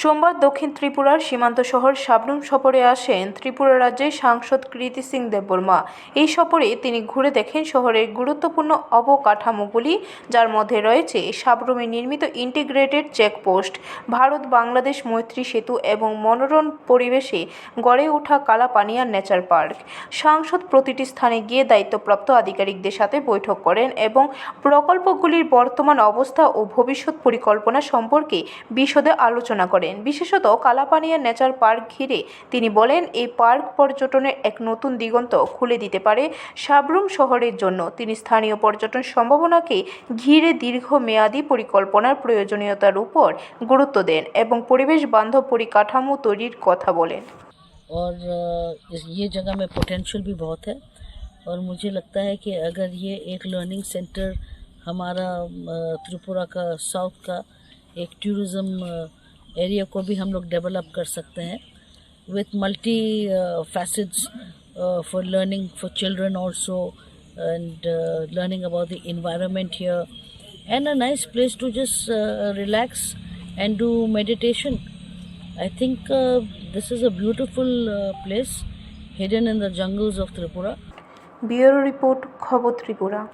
সোমবার দক্ষিণ ত্রিপুরার সীমান্ত শহর সাবরুম সফরে আসেন ত্রিপুরা রাজ্যের সাংসদ কৃতি সিং দেববর্মা। এই সফরে তিনি ঘুরে দেখেন শহরের গুরুত্বপূর্ণ অবকাঠামোগুলি যার মধ্যে রয়েছে সাবরুমে নির্মিত ইন্টিগ্রেটেড চেকপোস্ট, ভারত বাংলাদেশ মৈত্রী সেতু এবং মনোরম পরিবেশে গড়ে ওঠা কালাপানিয়া নেচার পার্ক। সাংসদ প্রতিটি স্থানে গিয়ে দায়িত্বপ্রাপ্ত আধিকারিকদের সাথে বৈঠক করেন এবং প্রকল্পগুলির বর্তমান অবস্থা ও ভবিষ্যৎ পরিকল্পনা সম্পর্কে বিশদে আলোচনা করেন। বিশেষত কালাপানিয়া নেচার পার্ক ঘিরে তিনি বলেন এই পার্ক পর্যটনের এক নতুন দিগন্ত খুলে দিতে পারে সাবরুম শহরের জন্য তিনি স্থানীয় পর্যটন সম্ভাবনাকে ঘিরে দীর্ঘমেয়াদী পরিকল্পনার প্রয়োজনীয়তার উপর গুরুত্ব দেন এবং পরিবেশ বান্ধব পরিকাঠামো তৈরির কথা বলেন और अ, इस- ये जगह में पोटेंशियल भी बहुत है और मुझे लगता है कि अगर ये एक लर्निंग सेंटर हमारा अ, त्रिपुरा का साउथ का एक टूरिज़्म एरिया को भी हम लोग डेवलप कर सकते हैं with multi faces for learning for children also and learning about the environment here and a nice place to just relax and do meditation I think this is a beautiful place hidden in the jungles of Tripura bureau report खबर त्रिपुरा